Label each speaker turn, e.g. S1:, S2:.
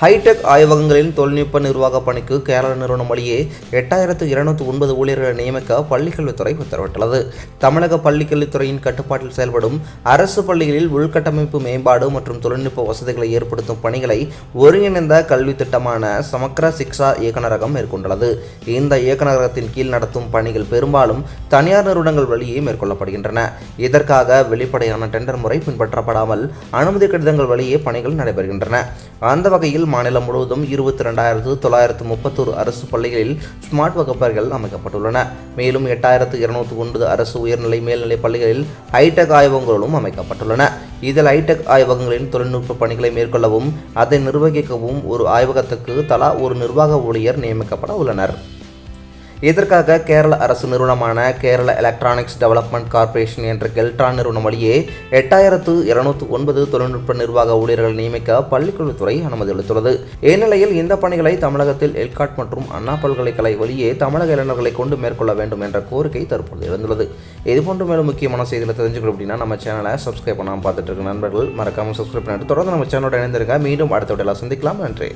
S1: Hitech ஆய்வகங்களின் தொழில்நுட்ப நிர்வாக பணிக்கு கேரள நிறுவனம் வழியே எட்டாயிரத்து இருநூத்தி ஒன்பது ஊழியர்களை நியமிக்க பள்ளிக்கல்வித்துறை உத்தரவிட்டுள்ளது. தமிழக பள்ளிக்கல்வித்துறையின் கட்டுப்பாட்டில் செயல்படும் அரசு பள்ளிகளில் உள்கட்டமைப்பு மேம்பாடு மற்றும் தொழில்நுட்ப வசதிகளை ஏற்படுத்தும் பணிகளை ஒருங்கிணைந்த கல்வி திட்டமான சமக்ர சிக்ஷா இயக்குநரகம் மேற்கொண்டுள்ளது. இந்த இயக்குநரகத்தின் கீழ் நடத்தும் பணிகள் பெரும்பாலும் தனியார் நிறுவனங்கள் வழியே மேற்கொள்ளப்படுகின்றன. இதற்காக வெளிப்படையான டெண்டர் முறை பின்பற்றப்படாமல் அனுமதி கடிதங்கள் வழியே பணிகள் நடைபெறுகின்றன. அந்த வகையில் மாநிலம் முழுவதும் இருபத்தி ரெண்டாயிரத்து தொள்ளாயிரத்து முப்பத்தொரு அரசு பள்ளிகளில் ஸ்மார்ட் வகுப்பறைகள் அமைக்கப்பட்டுள்ளன. மேலும் எட்டாயிரத்து இருநூத்தி ஒன்பது அரசு உயர்நிலை மேல்நிலை பள்ளிகளில் ஹைடெக் ஆய்வகங்களும் அமைக்கப்பட்டுள்ளன. இதில் ஹைடெக் ஆய்வகங்களின் தொழில்நுட்ப பணிகளை மேற்கொள்ளவும் அதை நிர்வகிக்கவும் ஒரு ஆய்வகத்துக்கு தலா ஒரு நிர்வாக ஊழியர் நியமிக்கப்பட உள்ளனர். இதற்காக கேரள அரசு நிறுவனமான கேரள எலக்ட்ரானிக்ஸ் டெவலப்மெண்ட் கார்ப்பரேஷன் என்ற கெல்ட்ரான் நிறுவனம் வழியே எட்டாயிரத்து இருநூத்தி ஒன்பது தொழில்நுட்ப நிர்வாக ஊழியர்கள் நியமிக்க பள்ளிக்கல்வித்துறை அனுமதி அளித்துள்ளது. இந்நிலையில் இந்த பணிகளை தமிழகத்தில் எல்காட் மற்றும் அண்ணா பல்கலைக்கழக வழியே தமிழக இளைஞர்களை கொண்டு மேற்கொள்ள வேண்டும் என்ற கோரிக்கை தற்போது எழுந்துள்ளது. இதுபோன்று மேலும் முக்கியமான செய்திகளை தெரிஞ்சுக்கணும் அப்படின்னா நம்ம சேனலை சப்ஸ்கிரைப் பண்ணாமல் பார்த்துட்டு இருக்க நண்பர்கள் மறக்காமல் சப்ஸ்கிரைப் பண்ணிட்டு தொடர்ந்து நம்ம சேனலோட இணைந்திருங்க. மீண்டும் அடுத்த வீடியோவில் சந்திக்கலாம். நன்றி.